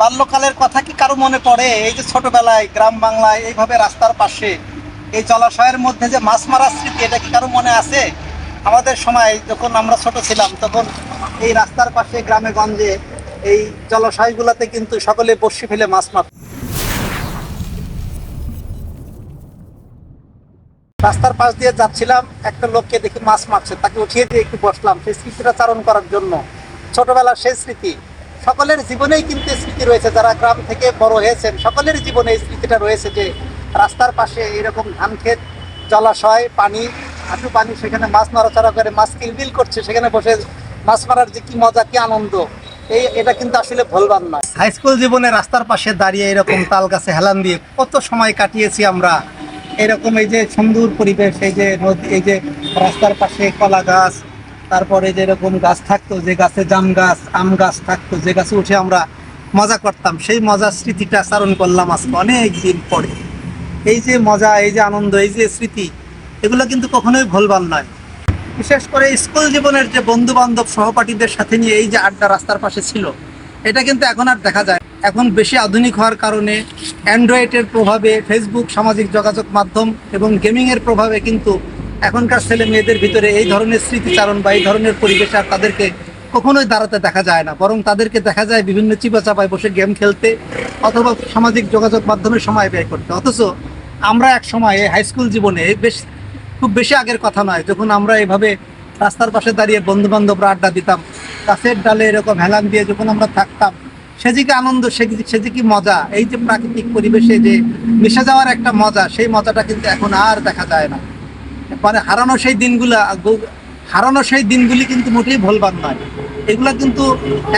বাল্যকালের কথা কি কারও মনে পড়ে? এই যে ছোটবেলায়, গ্রাম বাংলায়, এইভাবে রাস্তার পাশে, এই জলাশয়ের মধ্যে যে মাছ মারার স্মৃতি, এটা কি কারও মনে আছে? আমাদের সময় যখন আমরা ছোট ছিলাম, তখন এই রাস্তার পাশে, গ্রামে গঞ্জে, এই জলাশয়গুলোতে কিন্তু সকলে বর্ষি ফেলে মাছ মারত রাস্তার পাশ দিয়ে যাচ্ছিলাম, একটা লোককে দেখি মাছ মারছে, তাকে উঠিয়ে দিয়ে একটু বসলাম, সেই স্মৃতিটা চারণ করার জন্য। ছোটবেলার সেই স্মৃতি। সকলের জীবনেই কিন্তু স্মৃতি রয়েছে। যারা গ্রাম থেকে বড় হয়েছেন, সকলের জীবনে স্মৃতিটা রয়েছে যে রাস্তার পাশে এরকম ধান ক্ষেত জলাশয়, পানি, হাঁটু পানি, সেখানে মাছ নড়াচড়া করে, মাছ কিলবিল করছে, সেখানে বসে মাছ মারার যে কি মজা, কি আনন্দ, এই এটা কিন্তু আসলে ভুলবার নয়। হাই স্কুল জীবনে রাস্তার পাশে দাঁড়িয়ে এরকম তাল গাছে হেলান দিয়ে কত সময় কাটিয়েছি আমরা। এরকম এই যে সুন্দর পরিবেশ, এই যে নদী, এই যে রাস্তার পাশে কলা গাছ তারপরে যে এরকম গাছ থাকতো, যে গাছে জাম গাছ, আম গাছ থাকতো, যে গাছে উঠে আমরা মজা করতাম, সেই মজার স্মৃতিটা চারণ করলাম আজকে অনেক দিন পরে। এই যে মজা, এই যে আনন্দ, এই যে স্মৃতি, এগুলো কিন্তু কখনোই ভুলবার নয়। বিশেষ করে স্কুল জীবনের যে বন্ধু বান্ধব সহপাঠীদের সাথে নিয়ে এই যে আড্ডা রাস্তার পাশে ছিল, এটা কিন্তু এখন আর দেখা যায় এখন বেশি আধুনিক হওয়ার কারণে অ্যান্ড্রয়েডের প্রভাবে ফেসবুক সামাজিক যোগাযোগ মাধ্যম এবং গেমিংয়ের প্রভাবে কিন্তু এখনকার ছেলে মেয়েদের ভিতরে এই ধরনের স্মৃতিচারণ বা এই ধরনের পরিবেশে আর তাদেরকে কখনোই দাঁড়াতে দেখা যায় না। বরং তাদেরকে দেখা যায় বিভিন্ন চিপাচাপায় বসে গেম খেলতে অথবা সামাজিক যোগাযোগ মাধ্যমে সময় ব্যয় করতে। অথচ আমরা এক সময় হাই স্কুল জীবনে বেশ খুব বেশি আগের কথা নয়। যখন আমরা এভাবে রাস্তার পাশে দাঁড়িয়ে বন্ধু বান্ধবরা আড্ডা দিতাম, গাছের ডালে এরকম হেলান দিয়ে যখন আমরা থাকতাম, সে যে কি আনন্দ সে যে- কি মজা, এই যে প্রাকৃতিক পরিবেশে যে মিশে যাওয়ার একটা মজা, সেই মজাটা কিন্তু এখন আর দেখা যায় না। মানে হারানো সেই দিনগুলা হারানো সেই দিনগুলি কিন্তু মোটেই ভুলবার নয়। এগুলা কিন্তু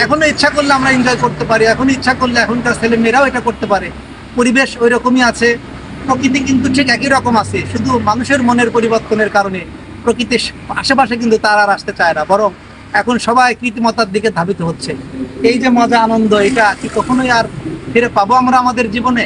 এখনও ইচ্ছা করলে আমরা এনজয় করতে পারি, এখন ইচ্ছা করলে এখনকার ছেলে মেয়েরাও এটা করতে পারে। পরিবেশ ওই রকমই আছে, প্রকৃতি কিন্তু ঠিক একই রকম আছে, শুধু মানুষের মনের পরিবর্তনের কারণে প্রকৃতির আশেপাশে কিন্তু তার আর আসতে চায় না, বরং এখন সবাই কৃত্রিমতার দিকে ধাবিত হচ্ছে। এই যে মজা, আনন্দ, এটা কি কখনোই আর ফিরে পাবো আমরা আমাদের জীবনে?